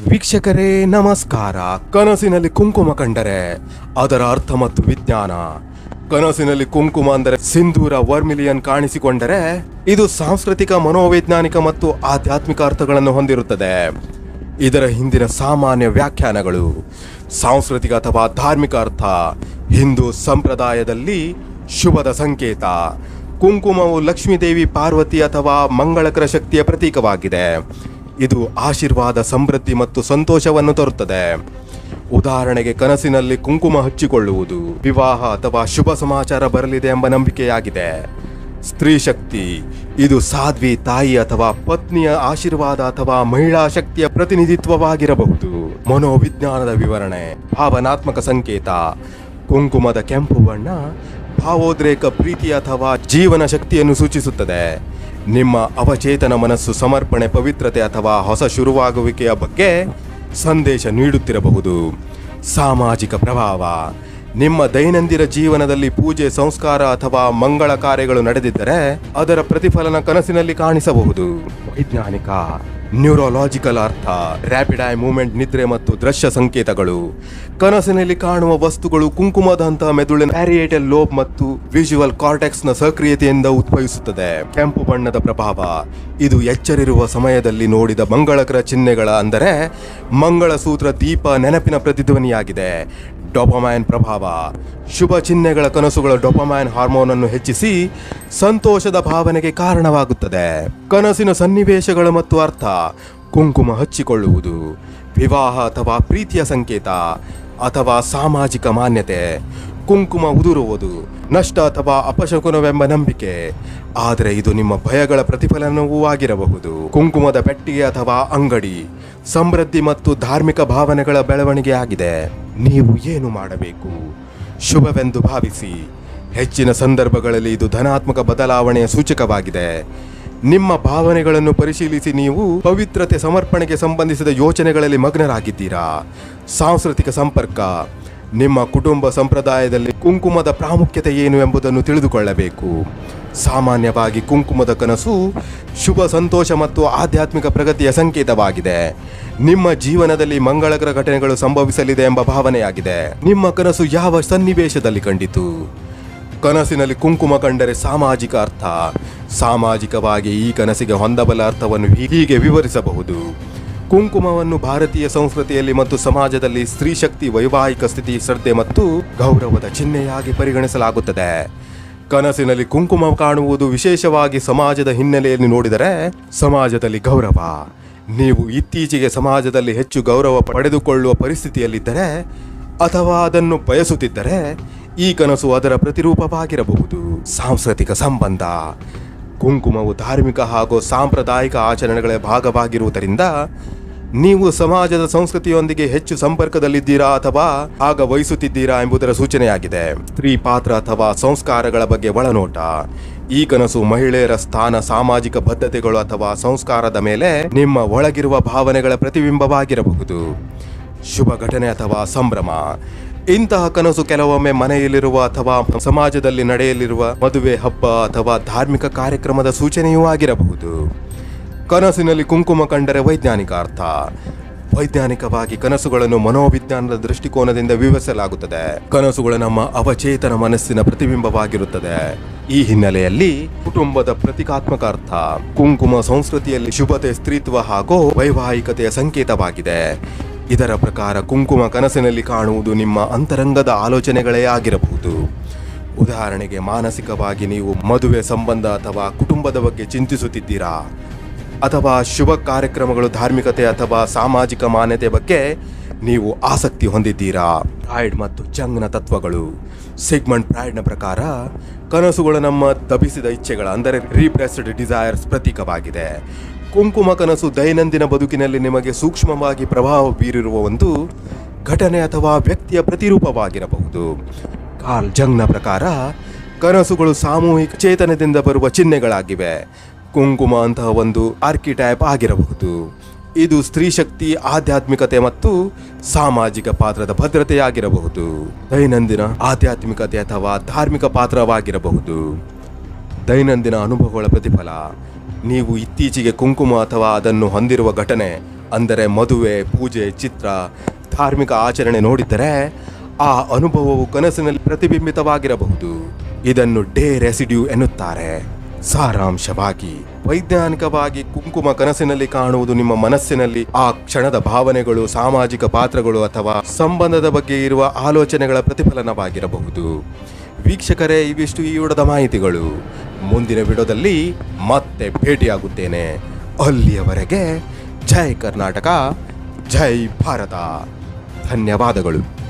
ವೀಕ್ಷಕರೇ, ನಮಸ್ಕಾರ. ಕನಸಿನಲ್ಲಿ ಕುಂಕುಮ ಕಂಡರೆ ಅದರ ಅರ್ಥ ಮತ್ತು ವಿಜ್ಞಾನ. ಕನಸಿನಲ್ಲಿ ಕುಂಕುಮ ಅಂದರೆ ಸಿಂಧೂರ ವರ್ಮಿಲಿಯನ್ ಕಾಣಿಸಿಕೊಂಡರೆ ಇದು ಸಾಂಸ್ಕೃತಿಕ, ಮನೋವೈಜ್ಞಾನಿಕ ಮತ್ತು ಆಧ್ಯಾತ್ಮಿಕ ಅರ್ಥಗಳನ್ನು ಹೊಂದಿರುತ್ತದೆ. ಇದರ ಹಿಂದಿನ ಸಾಮಾನ್ಯ ವ್ಯಾಖ್ಯಾನಗಳು, ಸಾಂಸ್ಕೃತಿಕ ಅಥವಾ ಧಾರ್ಮಿಕ ಅರ್ಥ, ಹಿಂದೂ ಸಂಪ್ರದಾಯದಲ್ಲಿ ಶುಭದ ಸಂಕೇತ. ಕುಂಕುಮವು ಲಕ್ಷ್ಮೀದೇವಿ ಪಾರ್ವತಿ ಅಥವಾ ಮಂಗಳಕರ ಶಕ್ತಿಯ ಪ್ರತೀಕವಾಗಿದೆ. ಇದು ಆಶೀರ್ವಾದ, ಸಮೃದ್ಧಿ ಮತ್ತು ಸಂತೋಷವನ್ನು ತರುತ್ತದೆ. ಉದಾಹರಣೆಗೆ ಕನಸಿನಲ್ಲಿ ಕುಂಕುಮ ಹಚ್ಚಿಕೊಳ್ಳುವುದು, ವಿವಾಹ ಅಥವಾ ಶುಭ ಸಮಾಚಾರ ಬರಲಿದೆ ಎಂಬ ನಂಬಿಕೆಯಾಗಿದೆ. ಸ್ತ್ರೀ ಶಕ್ತಿ, ಇದು ಸಾಧ್ವಿ, ತಾಯಿ ಅಥವಾ ಪತ್ನಿಯ ಆಶೀರ್ವಾದ ಅಥವಾ ಮಹಿಳಾ ಶಕ್ತಿಯ ಪ್ರತಿನಿಧಿತ್ವವಾಗಿರಬಹುದು. ಮನೋವಿಜ್ಞಾನದ ವಿವರಣೆ, ಭಾವನಾತ್ಮಕ ಸಂಕೇತ, ಕುಂಕುಮದ ಕೆಂಪು ಬಣ್ಣ, ಭಾವೋದ್ರೇಕ ಪ್ರೀತಿ ಅಥವಾ ಜೀವನ ಶಕ್ತಿಯನ್ನು ಸೂಚಿಸುತ್ತದೆ. ನಿಮ್ಮ ಅವಚೇತನ ಮನಸ್ಸು ಸಮರ್ಪಣೆ, ಪವಿತ್ರತೆ ಅಥವಾ ಹೊಸ ಶುರುವಾಗುವಿಕೆಯ ಬಗ್ಗೆ ಸಂದೇಶ ನೀಡುತ್ತಿರಬಹುದು. ಸಾಮಾಜಿಕ ಪ್ರಭಾವ. ನಿಮ್ಮ ದೈನಂದಿನ ಜೀವನದಲ್ಲಿ ಪೂಜೆ, ಸಂಸ್ಕಾರ ಅಥವಾ ಮಂಗಳ ಕಾರ್ಯಗಳು ನಡೆದಿದ್ದರೆ ಅದರ ಪ್ರತಿಫಲನ ಕನಸಿನಲ್ಲಿ ಕಾಣಿಸಬಹುದು. ವೈಜ್ಞಾನಿಕ. ನ್ಯೂರೋಲಾಜಿಕಲ್ ಅರ್ಥ ರ್ಯಾಪಿಡ್ ಐ ಮೂವ್ಮೆಂಟ್ ನಿದ್ರೆ ಮತ್ತು ದೃಶ್ಯ ಸಂಕೇತಗಳು. ಕನಸಿನಲ್ಲಿ ಕಾಣುವ ವಸ್ತುಗಳು ಕುಂಕುಮದಂತಹ ಮೆದುಳಿನ ಪ್ಯಾರಿಯೇಟಲ್ ಲೋಬ್ ಮತ್ತು ವಿಜುವಲ್ ಕಾರ್ಟೆಕ್ಸ್ನ ಸಕ್ರಿಯತೆಯಿಂದ ಉದ್ಭವಿಸುತ್ತದೆ. ಕೆಂಪು ಬಣ್ಣದ ಪ್ರಭಾವ. ಇದು ಎಚ್ಚರಿರುವ ಸಮಯದಲ್ಲಿ ನೋಡಿದ ಮಂಗಳಕರ ಚಿಹ್ನೆಗಳ ಅಂದರೆ ಮಂಗಳಸೂತ್ರ ದೀಪ ನೆನಪಿನ ಪ್ರತಿಧ್ವನಿಯಾಗಿದೆ. ಡೊಪಮೈನ್ ಪ್ರಭಾವ. ಶುಭ ಚಿಹ್ನೆಗಳ ಕನಸುಗಳ ಡೊಪಮೈನ್ ಹಾರ್ಮೋನ್ ಅನ್ನು ಹೆಚ್ಚಿಸಿ ಸಂತೋಷದ ಭಾವನೆಗೆ ಕಾರಣವಾಗುತ್ತದೆ. ಕನಸಿನ ಸನ್ನಿವೇಶಗಳು ಮತ್ತು ಅರ್ಥ ಕುಂಕುಮ ಹಚ್ಚಿಕೊಳ್ಳುವುದು. ವಿವಾಹ ಅಥವಾ ಪ್ರೀತಿಯ ಸಂಕೇತ ಅಥವಾ ಸಾಮಾಜಿಕ ಮಾನ್ಯತೆ. ಕುಂಕುಮ ಉದುರುವುದು, ನಷ್ಟ ಅಥವಾ ಅಪಶಕುನವೆಂಬ ನಂಬಿಕೆ. ಆದರೆ ಇದು ನಿಮ್ಮ ಭಯಗಳ ಪ್ರತಿಫಲನವೂ ಆಗಿರಬಹುದು. ಕುಂಕುಮದ ಪೆಟ್ಟಿಗೆ ಅಥವಾ ಅಂಗಡಿ, ಸಮೃದ್ಧಿ ಮತ್ತು ಧಾರ್ಮಿಕ ಭಾವನೆಗಳ ಬೆಳವಣಿಗೆ ಆಗಿದೆ. ನೀವು ಏನು ಮಾಡಬೇಕು? ಶುಭವೆಂದು ಭಾವಿಸಿ. ಹೆಚ್ಚಿನ ಸಂದರ್ಭಗಳಲ್ಲಿ ಇದು ಧನಾತ್ಮಕ ಬದಲಾವಣೆಯ ಸೂಚಕವಾಗಿದೆ. ನಿಮ್ಮ ಭಾವನೆಗಳನ್ನು ಪರಿಶೀಲಿಸಿ ನೀವು ಪವಿತ್ರತೆ ಸಮರ್ಪಣೆಗೆ ಸಂಬಂಧಿಸಿದ ಯೋಚನೆಗಳಲ್ಲಿ ಮಗ್ನರಾಗಿದ್ದೀರಾ? ಸಾಂಸ್ಕೃತಿಕ ಸಂಪರ್ಕ ನಿಮ್ಮ ಕುಟುಂಬ ಸಂಪ್ರದಾಯದಲ್ಲಿ ಕುಂಕುಮದ ಪ್ರಾಮುಖ್ಯತೆ ಏನು ಎಂಬುದನ್ನು ತಿಳಿದುಕೊಳ್ಳಬೇಕು. ಸಾಮಾನ್ಯವಾಗಿ ಕುಂಕುಮದ ಕನಸು ಶುಭ, ಸಂತೋಷ ಮತ್ತು ಆಧ್ಯಾತ್ಮಿಕ ಪ್ರಗತಿಯ ಸಂಕೇತವಾಗಿದೆ. ನಿಮ್ಮ ಜೀವನದಲ್ಲಿ ಮಂಗಳಕರ ಘಟನೆಗಳು ಸಂಭವಿಸಲಿದೆ ಎಂಬ ಭಾವನೆಯಾಗಿದೆ. ನಿಮ್ಮ ಕನಸು ಯಾವ ಸನ್ನಿವೇಶದಲ್ಲಿ ಕಂಡಿತು? ಕನಸಿನಲ್ಲಿ ಕುಂಕುಮ ಕಂಡರೆ ಸಾಮಾಜಿಕ ಅರ್ಥ. ಸಾಮಾಜಿಕವಾಗಿ ಈ ಕನಸಿಗೆ ಹೊಂದಬಲ ಅರ್ಥವನ್ನು ಹೀಗೆ ವಿವರಿಸಬಹುದು. ಕುಂಕುಮವನ್ನು ಭಾರತೀಯ ಸಂಸ್ಕೃತಿಯಲ್ಲಿ ಮತ್ತು ಸಮಾಜದಲ್ಲಿ ಸ್ತ್ರೀ ಶಕ್ತಿ ವೈವಾಹಿಕ ಸ್ಥಿತಿ, ಶ್ರದ್ಧೆ ಮತ್ತು ಗೌರವದ ಚಿಹ್ನೆಯಾಗಿ ಪರಿಗಣಿಸಲಾಗುತ್ತದೆ. ಕನಸಿನಲ್ಲಿ ಕುಂಕುಮ ಕಾಣುವುದು ವಿಶೇಷವಾಗಿ ಸಮಾಜದ ಹಿನ್ನೆಲೆಯಲ್ಲಿ ನೋಡಿದರೆ ಸಮಾಜದಲ್ಲಿ ಗೌರವ. ನೀವು ಇತ್ತೀಚೆಗೆ ಸಮಾಜದಲ್ಲಿ ಹೆಚ್ಚು ಗೌರವ ಪಡೆದುಕೊಳ್ಳುವ ಪರಿಸ್ಥಿತಿಯಲ್ಲಿದ್ದರೆ ಅಥವಾ ಅದನ್ನು ಬಯಸುತ್ತಿದ್ದರೆ ಈ ಕನಸು ಅದರ ಪ್ರತಿರೂಪವಾಗಿರಬಹುದು. ಸಾಂಸ್ಕೃತಿಕ ಸಂಬಂಧ. ಕುಂಕುಮವು ಧಾರ್ಮಿಕ ಹಾಗೂ ಸಾಂಪ್ರದಾಯಿಕ ಆಚರಣೆಗಳ ಭಾಗವಾಗಿರುವುದರಿಂದ ನೀವು ಸಮಾಜದ ಸಂಸ್ಕೃತಿಯೊಂದಿಗೆ ಹೆಚ್ಚು ಸಂಪರ್ಕದಲ್ಲಿದ್ದೀರಾ ಅಥವಾ ಆಗ ವಹಿಸುತ್ತಿದ್ದೀರಾ ಎಂಬುದರ ಸೂಚನೆಯಾಗಿದೆ. ಸ್ತ್ರೀ ಪಾತ್ರ ಅಥವಾ ಸಂಸ್ಕಾರಗಳ ಬಗ್ಗೆ ಒಳನೋಟ. ಈ ಕನಸು ಮಹಿಳೆಯರ ಸ್ಥಾನ, ಸಾಮಾಜಿಕ ಬದ್ಧತೆಗಳು ಅಥವಾ ಸಂಸ್ಕಾರದ ಮೇಲೆ ನಿಮ್ಮ ಒಳಗಿರುವ ಭಾವನೆಗಳ ಪ್ರತಿಬಿಂಬವಾಗಿರಬಹುದು. ಶುಭ ಘಟನೆ ಅಥವಾ ಸಂಭ್ರಮ. ಇಂತಹ ಕನಸು ಕೆಲವೊಮ್ಮೆ ಮನೆಯಲ್ಲಿರುವ ಅಥವಾ ಸಮಾಜದಲ್ಲಿ ನಡೆಯಲಿರುವ ಮದುವೆ ಹಬ್ಬ ಅಥವಾ ಧಾರ್ಮಿಕ ಕಾರ್ಯಕ್ರಮದ ಸೂಚನೆಯೂ ಆಗಿರಬಹುದು. ಕನಸಿನಲ್ಲಿ ಕುಂಕುಮ ಕಂಡರೆ ವೈಜ್ಞಾನಿಕ ಅರ್ಥ ವೈಜ್ಞಾನಿಕವಾಗಿ ಕನಸುಗಳನ್ನು ಮನೋವಿಜ್ಞಾನದ ದೃಷ್ಟಿಕೋನದಿಂದ ವಿವರಿಸಲಾಗುತ್ತದೆ. ಕನಸುಗಳು ನಮ್ಮ ಅವಚೇತನ ಮನಸ್ಸಿನ ಪ್ರತಿಬಿಂಬವಾಗಿರುತ್ತದೆ. ಈ ಹಿನ್ನೆಲೆಯಲ್ಲಿ ಕುಟುಂಬದ ಪ್ರತೀಕಾತ್ಮಕ ಅರ್ಥ ಕುಂಕುಮ ಸಂಸ್ಕೃತಿಯಲ್ಲಿ ಶುಭತೆ, ಸ್ತ್ರೀತ್ವ ಹಾಗೂ ವೈವಾಹಿಕತೆಯ ಸಂಕೇತವಾಗಿದೆ. ಇದರ ಪ್ರಕಾರ ಕುಂಕುಮ ಕನಸಿನಲ್ಲಿ ಕಾಣುವುದು ನಿಮ್ಮ ಅಂತರಂಗದ ಆಲೋಚನೆಗಳೇ ಆಗಿರಬಹುದು. ಉದಾಹರಣೆಗೆ ಮಾನಸಿಕವಾಗಿ ನೀವು ಮದುವೆ ಸಂಬಂಧ ಅಥವಾ ಕುಟುಂಬದ ಬಗ್ಗೆ ಚಿಂತಿಸುತ್ತಿದ್ದೀರಾ? ಅಥವಾ ಶುಭ ಕಾರ್ಯಕ್ರಮಗಳು ಧಾರ್ಮಿಕತೆ ಅಥವಾ ಸಾಮಾಜಿಕ ಮಾನ್ಯತೆ ಬಗ್ಗೆ ನೀವು ಆಸಕ್ತಿ ಹೊಂದಿದ್ದೀರಾ? ಪ್ರಾಯ್ಡ್ ಮತ್ತು ಜಂಗ್ನ ತತ್ವಗಳು. ಸಿಗ್ಮಂಡ್ ಪ್ರಾಯ್ಡ್ನ ಪ್ರಕಾರ, ಕನಸುಗಳು ನಮ್ಮ ದಬಿಸಿದ ಇಚ್ಛೆಗಳ, ಅಂದರೆ ರೀಪ್ರೆಸ್ಡ್ ಡಿಸೈರ್ಸ್ ಪ್ರತೀಕವಾಗಿದೆ. ಕುಂಕುಮ ಕನಸು ದೈನಂದಿನ ಬದುಕಿನಲ್ಲಿ ನಿಮಗೆ ಸೂಕ್ಷ್ಮವಾಗಿ ಪ್ರಭಾವ ಬೀರಿರುವ ಒಂದು ಘಟನೆ ಅಥವಾ ವ್ಯಕ್ತಿಯ ಪ್ರತಿರೂಪವಾಗಿರಬಹುದು. ಕಾರ್ಲ್ ಜಂಗ್ನ ಪ್ರಕಾರ, ಕನಸುಗಳು ಸಾಮೂಹಿಕ ಚೇತನದಿಂದ ಬರುವ ಚಿಹ್ನೆಗಳಾಗಿವೆ. ಕುಂಕುಮ ಅಂತಹ ಒಂದು ಆರ್ಕಿಟೈಪ್ ಆಗಿರಬಹುದು. ಇದು ಸ್ತ್ರೀ ಶಕ್ತಿ, ಆಧ್ಯಾತ್ಮಿಕತೆ ಮತ್ತು ಸಾಮಾಜಿಕ ಪಾತ್ರದ ಭದ್ರತೆಯಾಗಿರಬಹುದು. ದೈನಂದಿನ ಆಧ್ಯಾತ್ಮಿಕತೆ ಅಥವಾ ಧಾರ್ಮಿಕ ಪಾತ್ರವಾಗಿರಬಹುದು. ದೈನಂದಿನ ಅನುಭವಗಳ ಪ್ರತಿಫಲ. ನೀವು ಇತ್ತೀಚೆಗೆ ಕುಂಕುಮ ಅಥವಾ ಅದನ್ನು ಹೊಂದಿರುವ ಘಟನೆ, ಅಂದರೆ ಮದುವೆ, ಪೂಜೆ, ಚಿತ್ರ, ಧಾರ್ಮಿಕ ಆಚರಣೆ ನೋಡಿದರೆ ಆ ಅನುಭವವು ಕನಸಿನಲ್ಲಿ ಪ್ರತಿಬಿಂಬಿತವಾಗಿರಬಹುದು. ಇದನ್ನು ಡೇ ರೆಸಿಡ್ಯೂ ಎನ್ನುತ್ತಾರೆ. ಸಾರಾಂಶವಾಗಿ ವೈಜ್ಞಾನಿಕವಾಗಿ ಕುಂಕುಮ ಕನಸಿನಲ್ಲಿ ಕಾಣುವುದು ನಿಮ್ಮ ಮನಸ್ಸಿನಲ್ಲಿ ಆ ಕ್ಷಣದ ಭಾವನೆಗಳು, ಸಾಮಾಜಿಕ ಪಾತ್ರಗಳು ಅಥವಾ ಸಂಬಂಧದ ಬಗ್ಗೆ ಇರುವ ಆಲೋಚನೆಗಳ ಪ್ರತಿಫಲನವಾಗಿರಬಹುದು. ವೀಕ್ಷಕರೇ, ಇವಿಷ್ಟು ಈ ಉಡದ ಮಾಹಿತಿಗಳು. ಮುಂದಿನ ವಿಡಿಯೋದಲ್ಲಿ ಮತ್ತೆ ಭೇಟಿಯಾಗುತ್ತೇನೆ. ಅಲ್ಲಿಯವರೆಗೆ ಜೈ ಕರ್ನಾಟಕ, ಜೈ ಭಾರತ. ಧನ್ಯವಾದಗಳು.